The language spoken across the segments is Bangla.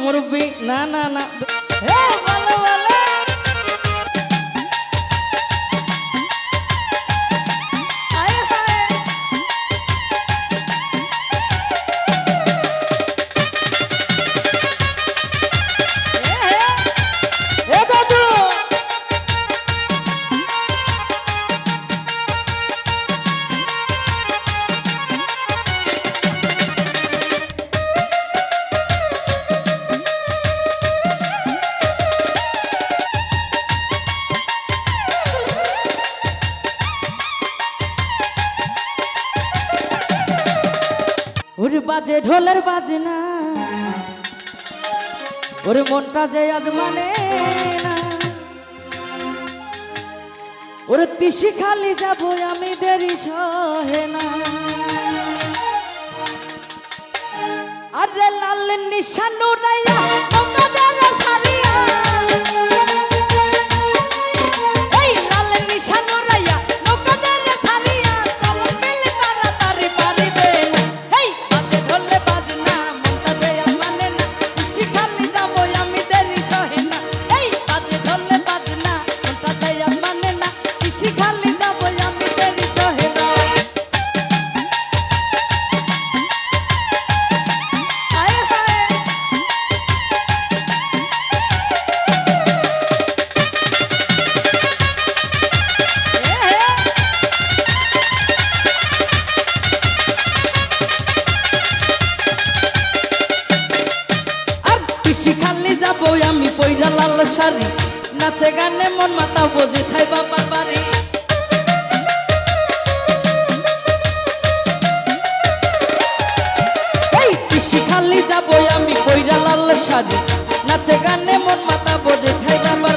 মুরব্বী না না না বাজে ঢোলের বাজনা। ওর মনটা যে আজ মানে না। ওর পিসি খালি যাব আমি দেরি সহে না। আরে লাল নিশানু রাইয়া, তোমাদের সারিয়া। শিখালি যাব আমি পয়লা লাল শাড়ি। নাচে গানে মন মাতা বোঝে খাই বাবার বাড়ি। শিখালি যাব আমি পয়লা লাল শাড়ি। নাচে গানে মন মাতা বোঝে খাই বাবার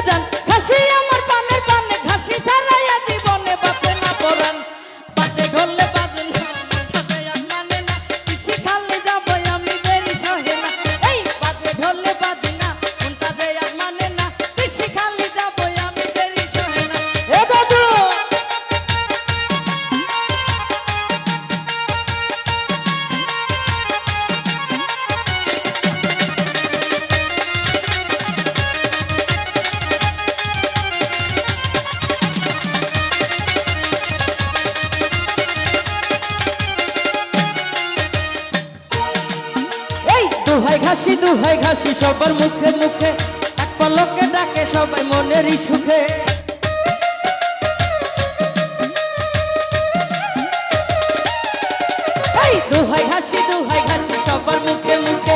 হাসি দুহাই ঘাসি, সবার মুখে মুখে। এক পলকে ডাকে সবাই মনেরই সুখে। দুহাই হাসি দুহাই ঘাসি, সবার মুখে মুখে।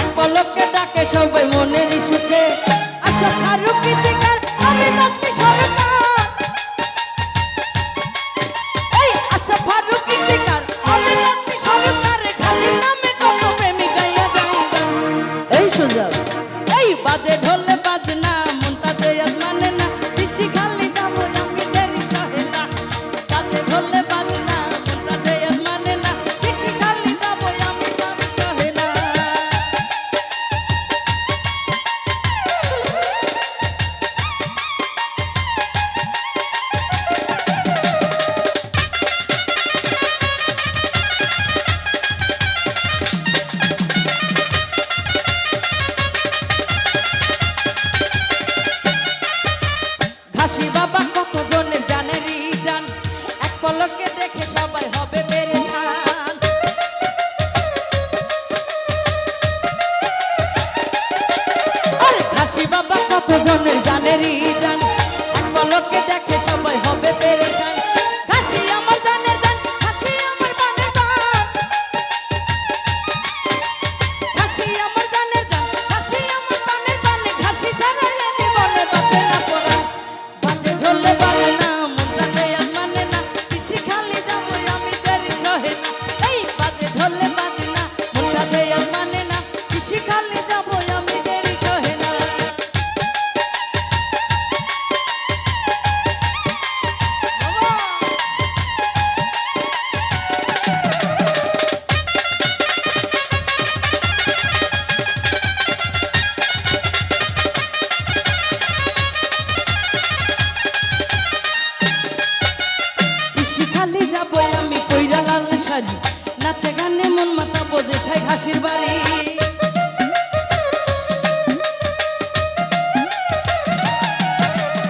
এক পলকে ডাকে সবাই মনেরই সুখে। সোজা এই বাজে আছি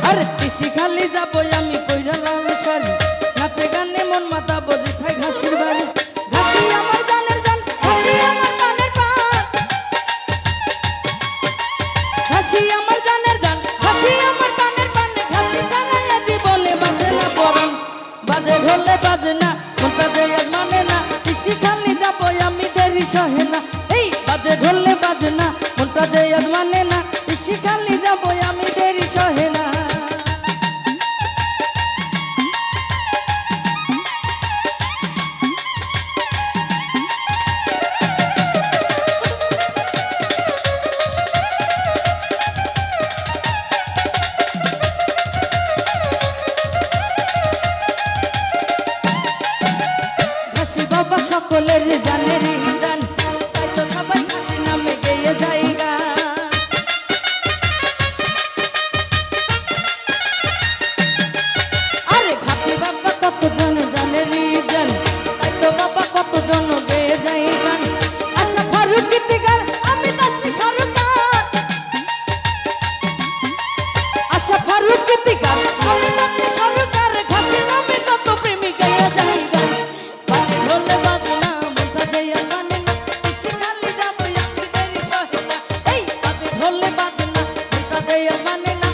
আর কৃষি খালি যাব কথা মানে